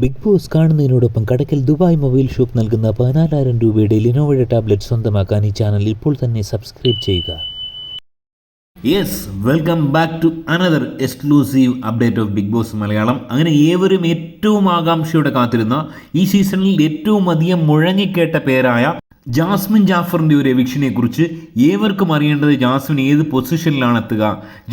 Big boss കാണുന്നതിനോടൊപ്പം Kadakkal Dubai mobile shop നൽകുന്ന പതിനാലായിരം രൂപയുടെ ലിനോവയുടെ ടാബ്ലറ്റ് സ്വന്തമാക്കാൻ ഈ ചാനൽ ഇപ്പോൾ തന്നെ സബ്സ്ക്രൈബ് ചെയ്യുക. Yes welcome back to another exclusive update of Bigg Boss Malayalam. അങ്ങനെ ഏവരും ഏറ്റവും ആകാംക്ഷയോടെ കാത്തിരുന്ന ഈ സീസണിൽ ഏറ്റവും അധികം മുഴങ്ങിക്കേട്ട പേരായ ജാസ്മിൻ ജാഫറിന്റെ ഒരു എവിക്ഷനെ കുറിച്ച് ഏവർക്കും അറിയേണ്ടത് ജാസ്മിൻ ഏത് പൊസിഷനിലാണ് എത്തുക?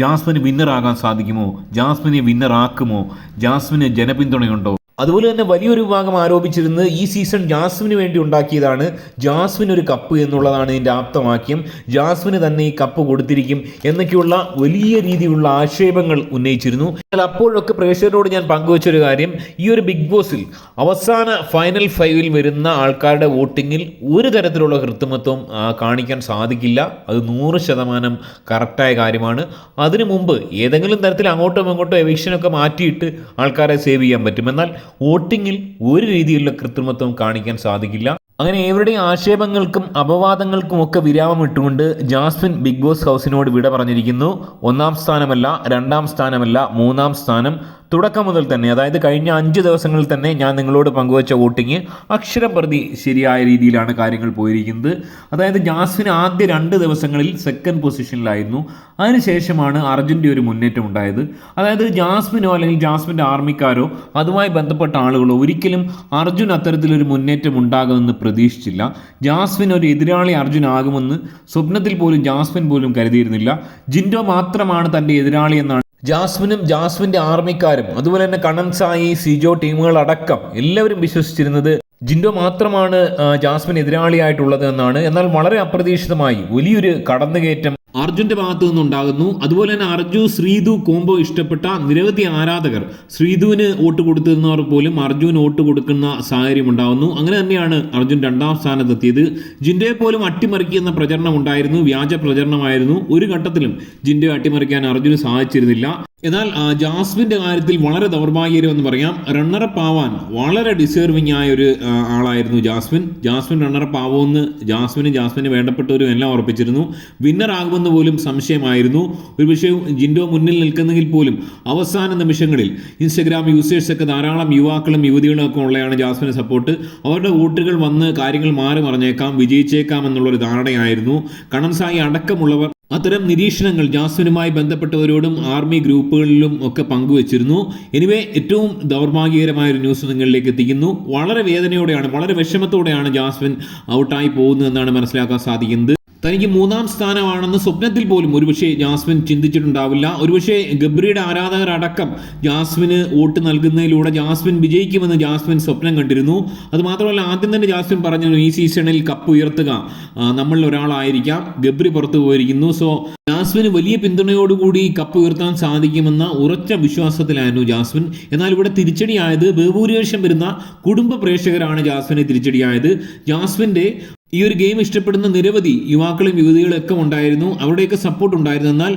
ജാസ്മിന് വിന്നറാകാൻ സാധിക്കുമോ? ജാസ്മിനെ വിന്നറാക്കുമോ ജാസ്മിന് ജനപിന്തുണയുണ്ടോ? അതുപോലെ തന്നെ വലിയൊരു വിഭാഗം ആരോപിച്ചിരുന്നത് ഈ സീസൺ ജാസ്മിന് വേണ്ടി ഉണ്ടാക്കിയതാണ്. ജാസ്മിൻ ഒരു കപ്പ് എന്നുള്ളതാണ് ഇതിന്റെ ആപ്തവാക്യം. ജാസ്മിന് തന്നെ ഈ കപ്പ് കൊടുത്തിരിക്കും എന്നൊക്കെയുള്ള വലിയ രീതിയിലുള്ള ആക്ഷേപങ്ങൾ ഉന്നയിച്ചിരുന്നു. എന്നാൽ അപ്പോഴൊക്കെ പ്രേക്ഷകരോട് ഞാൻ പങ്കുവച്ചൊരു കാര്യം. ഈ ഒരു ബിഗ് ബോസിൽ അവസാന ഫൈനൽ ഫൈവിൽ വരുന്ന ആൾക്കാരുടെ വോട്ടിങ്ങിൽ ഒരു തരത്തിലുള്ള കൃത്രിമത്വം കാണിക്കാൻ സാധിക്കില്ല. അത് നൂറ് ശതമാനം കറക്റ്റായ കാര്യമാണ്. അതിനു മുമ്പ് ഏതെങ്കിലും തരത്തിൽ അങ്ങോട്ടും ഇങ്ങോട്ടും എവിക്ഷനൊക്കെ മാറ്റിയിട്ട് ആൾക്കാരെ സേവ് ചെയ്യാൻ പറ്റും. എന്നാൽ വോട്ടിങ്ങിൽ ഒരു രീതിയിലുള്ള കൃത്രിമത്വം കാണിക്കാൻ സാധിക്കില്ല. അങ്ങനെ ഏവരുടെയും ആക്ഷേപങ്ങൾക്കും അപവാദങ്ങൾക്കും ഒക്കെ വിരാമം ഇട്ടുകൊണ്ട് ജാസ്മിൻ ബിഗ് ബോസ് ഹൗസിനോട് വിട പറഞ്ഞിരിക്കുന്നു. ഒന്നാം സ്ഥാനമല്ല രണ്ടാം സ്ഥാനമല്ല മൂന്നാം സ്ഥാനം തുടക്കം മുതൽ തന്നെ അതായത് കഴിഞ്ഞ അഞ്ച് ദിവസങ്ങളിൽ തന്നെ ഞാൻ നിങ്ങളോട് പങ്കുവച്ച വോട്ടിങ് അക്ഷരം പ്രതി ശരിയായ രീതിയിലാണ് കാര്യങ്ങൾ പോയിരിക്കുന്നത്. അതായത് ജാസ്മിൻ ആദ്യ രണ്ട് ദിവസങ്ങളിൽ സെക്കൻഡ് പൊസിഷനിലായിരുന്നു അതിനുശേഷമാണ് അർജുന്റെ ഒരു മുന്നേറ്റം ഉണ്ടായത്. അതായത് ജാസ്മിനോ അല്ലെങ്കിൽ ജാസ്മിന്റെ ആർമിക്കാരോ അതുമായി ബന്ധപ്പെട്ട ആളുകളോ ഒരിക്കലും അർജുൻ അത്തരത്തിലൊരു മുന്നേറ്റം ഉണ്ടാകുമെന്ന് പ്രതീക്ഷിച്ചില്ല. ജാസ്മിൻ ഒരു എതിരാളി അർജുൻ ആകുമെന്ന് സ്വപ്നത്തിൽ പോലും ജാസ്മിൻ പോലും കരുതിയിരുന്നില്ല. ജിൻഡോ മാത്രമാണ് തന്റെ എതിരാളി എന്നാണ് ജാസ്മിനും ജാസ്മിന്റെ ആർമിക്കാരും അതുപോലെ തന്നെ കണ്ണൻ സായി സിജോ ടീമുകൾ അടക്കം എല്ലാവരും വിശ്വസിച്ചിരുന്നത് ജിൻഡോ മാത്രമാണ് ജാസ്മിൻ എതിരാളിയായിട്ടുള്ളത് എന്നാണ്. എന്നാൽ വളരെ അപ്രതീക്ഷിതമായി വലിയൊരു കടന്നുകയറ്റം അർജുന്റെ ഭാഗത്തു നിന്നുണ്ടാകുന്നു. അതുപോലെ തന്നെ അർജു ശ്രീതു കോംബോ ഇഷ്ടപ്പെട്ട നിരവധി ആരാധകർ ശ്രീതുവിന് വോട്ട് കൊടുത്തിരുന്നവർ പോലും അർജുൻ വോട്ട് കൊടുക്കുന്ന സാഹചര്യം ഉണ്ടാകുന്നു. അങ്ങനെ തന്നെയാണ് അർജുൻ രണ്ടാം സ്ഥാനത്തെത്തിയത്. ജിൻഡയെ പോലും അട്ടിമറിക്കുന്ന പ്രചരണം ഉണ്ടായിരുന്നു. വ്യാജ പ്രചരണമായിരുന്നു. ഒരു ഘട്ടത്തിലും ജിൻഡയെ അട്ടിമറിക്കാൻ അർജുന് സാധിച്ചിരുന്നില്ല. എന്നാൽ ജാസ്മിന്റെ കാര്യത്തിൽ വളരെ ദൗർഭാഗ്യകരം എന്ന് പറയാം. റണ്ണറപ്പ് ആവാൻ വളരെ ഡിസേർവിംഗ് ആയ ഒരു ആളായിരുന്നു ജാസ്മിൻ. ജാസ്മിൻ റണ്ണറപ്പ് ആവുമെന്ന് ജാസ്മിനും ജാസ്മിന് വേണ്ടപ്പെട്ടവരും എല്ലാം ഉറപ്പിച്ചിരുന്നു. വിന്നർ ആകുമെന്ന് പോലും സംശയമായിരുന്നു. ഒരു വിഷയം ജിൻഡോ മുന്നിൽ നിൽക്കുന്നെങ്കിൽ പോലും അവസാന നിമിഷങ്ങളിൽ ഇൻസ്റ്റഗ്രാം യൂസേഴ്സൊക്കെ ധാരാളം യുവാക്കളും യുവതികളും ഒക്കെ ഉള്ളതാണ് ജാസ്മിന് സപ്പോർട്ട് അവരുടെ വോട്ടുകൾ വന്ന് കാര്യങ്ങൾ മാറി മറിഞ്ഞേക്കാം വിജയിച്ചേക്കാം എന്നുള്ളൊരു ധാരണയായിരുന്നു. കണൻസായി സായി അടക്കമുള്ളവർ അത്തരം നിരീക്ഷണങ്ങൾ ജാസ്മിനുമായി ബന്ധപ്പെട്ടവരോടും ആർമി ഗ്രൂപ്പുകളിലും ഒക്കെ പങ്കുവച്ചിരുന്നു. എനിവേ ഏറ്റവും ദൗർഭാഗ്യകരമായ ഒരു ന്യൂസ് നിങ്ങളിലേക്ക് എത്തിക്കുന്നു. വളരെ വേദനയോടെയാണ് വളരെ വിഷമത്തോടെയാണ് ജാസ്മിൻ ഔട്ടായി പോകുന്നതെന്നാണ് മനസ്സിലാക്കാൻ സാധിക്കുന്നത്. തനിക്ക് മൂന്നാം സ്ഥാനമാണെന്ന് സ്വപ്നത്തിൽ പോലും ഒരുപക്ഷെ ജാസ്മിൻ ചിന്തിച്ചിട്ടുണ്ടാവില്ല. ഒരുപക്ഷെ ഗബ്രിയുടെ ആരാധകരടക്കം ജാസ്മിന് വോട്ട് നൽകുന്നതിലൂടെ ജാസ്മിൻ വിജയിക്കുമെന്ന് ജാസ്മിൻ സ്വപ്നം കണ്ടിരുന്നു. അതുമാത്രമല്ല ആദ്യം തന്നെ ജാസ്മിൻ പറഞ്ഞു ഈ സീസണിൽ കപ്പ് ഉയർത്തുക. നമ്മൾ ഒരാളായിരിക്കാം. ഗബ്രി പുറത്തു പോയിരിക്കുന്നു. സോ ജാസ്മിന് വലിയ പിന്തുണയോടുകൂടി കപ്പ് ഉയർത്താൻ സാധിക്കുമെന്ന ഉറച്ച വിശ്വാസത്തിലായിരുന്നു ജാസ്മിൻ. എന്നാൽ ഇവിടെ തിരിച്ചടിയായത് ബഹുഭൂരിപക്ഷം വരുന്ന കുടുംബ പ്രേക്ഷകരാണ് ജാസ്മിനെ തിരിച്ചടിയായത്. ജാസ്മിന്റെ ഈ ഒരു ഗെയിം ഇഷ്ടപ്പെടുന്ന നിരവധി യുവാക്കളും യുവതികളും ഒക്കെ ഉണ്ടായിരുന്നു. അവിടെയൊക്കെ സപ്പോർട്ട് ഉണ്ടായിരുന്നു. എന്നാൽ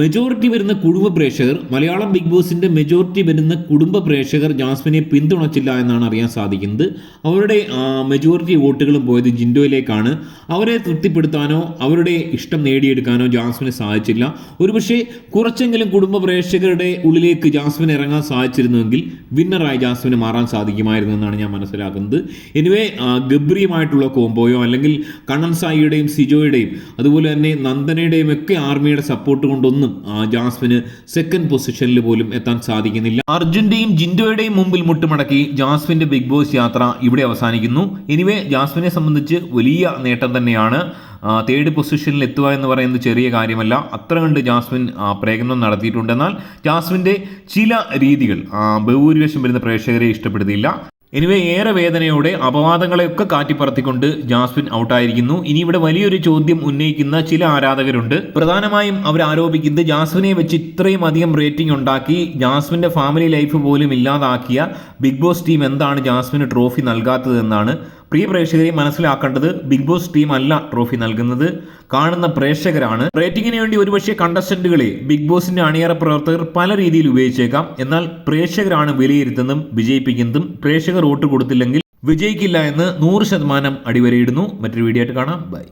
മെജോറിറ്റി വരുന്ന കുടുംബ പ്രേക്ഷകർ മലയാളം ബിഗ് ബോസിന്റെ മെജോറിറ്റി വരുന്ന കുടുംബ പ്രേക്ഷകർ ജാസ്മിനെ പിന്തുണച്ചില്ല എന്നാണ് അറിയാൻ സാധിക്കുന്നത്. അവരുടെ മെജോറിറ്റി വോട്ടുകളും പോയത് ജിൻഡോയിലേക്കാണ്. അവരെ തൃപ്തിപ്പെടുത്താനോ അവരുടെ ഇഷ്ടം നേടിയെടുക്കാനോ ജാസ്മിന് സാധിച്ചില്ല. ഒരുപക്ഷെ കുറച്ചെങ്കിലും കുടുംബ പ്രേക്ഷകരുടെ ഉള്ളിലേക്ക് ജാസ്മിന് ഇറങ്ങാൻ സാധിച്ചിരുന്നുവെങ്കിൽ വിന്നറായി ജാസ്മിന് മാറാൻ സാധിക്കുമായിരുന്നു എന്നാണ് ഞാൻ മനസ്സിലാക്കുന്നത്. എനിവേ ഗബ്രിയുമായിട്ടുള്ള കോംബോയോ അല്ലെങ്കിൽ കണ്ണൻ സായിയുടെയും സിജോയുടെയും അതുപോലെ തന്നെ നന്ദനയുടെയും ഒക്കെ ആർമിയുടെ സപ്പോർട്ട് കൊണ്ടൊന്നും ജാസ്മിന് സെക്കൻഡ് പൊസിഷനിൽ പോലും എത്താൻ സാധിക്കുന്നില്ല. അർജുന്റെയും ജിൻഡോയുടെയും മുമ്പിൽ മുട്ടുമടക്കി ജാസ്മിന്റെ ബിഗ് ബോസ് യാത്ര ഇവിടെ അവസാനിക്കുന്നു. എനിവേ ജാസ്മിനെ സംബന്ധിച്ച് വലിയ നേട്ടം തന്നെയാണ്. തേർഡ് പൊസിഷനിൽ എത്തുക എന്ന് പറയുന്നത് ചെറിയ കാര്യമല്ല. അത്ര കണ്ട് ജാസ്മിൻ ആ, പ്രയത്നം നടത്തിയിട്ടുണ്ട് എന്നാൽ ജാസ്മിന്റെ ചില രീതികൾ ബഹുഭൂരിപക്ഷം വരുന്ന പ്രേക്ഷകരെ ഇഷ്ടപ്പെടുന്നില്ല. എനിവേ ഏറെ വേദനയോടെ അപവാദങ്ങളെയൊക്കെ കാറ്റിപ്പറത്തിക്കൊണ്ട് ജാസ്മിൻ ഔട്ടായിരിക്കുന്നു. ഇനി ഇവിടെ വലിയൊരു ചോദ്യം ഉന്നയിക്കുന്ന ചില ആരാധകരുണ്ട്. പ്രധാനമായും അവർ ആരോപിക്കുന്നത് ജാസ്മിനെ വെച്ച് ഇത്രയും അധികം റേറ്റിംഗ് ഉണ്ടാക്കി ജാസ്മിന്റെ ഫാമിലി ലൈഫ് പോലും ഇല്ലാതാക്കിയ ബിഗ് ബോസ് ടീം എന്താണ് ജാസ്മിന് ട്രോഫി നൽകാത്തത് എന്നാണ് പ്രിയ പ്രേക്ഷകരെ മനസ്സിലാക്കേണ്ടത് ബിഗ് ബോസ് ടീം അല്ല ട്രോഫി നൽകുന്നത്. കാണുന്ന പ്രേക്ഷകരാണ്. റേറ്റിംഗിന് വേണ്ടി ഒരുപക്ഷെ കണ്ടസ്റ്റന്റുകളെ ബിഗ് ബോസിന്റെ അണിയറ പ്രവർത്തകർ പല രീതിയിൽ ഉപയോഗിച്ചേക്കാം. എന്നാൽ പ്രേക്ഷകരാണ് വിലയിരുത്തുന്നതും വിജയിപ്പിക്കുന്നതും പ്രേക്ഷകർ വോട്ട് കൊടുത്തില്ലെങ്കിൽ വിജയിക്കില്ല എന്ന് നൂറ് ശതമാനം അടിവരയിടുന്നു. മറ്റൊരു വീഡിയോ ആയിട്ട് കാണാം. ബൈ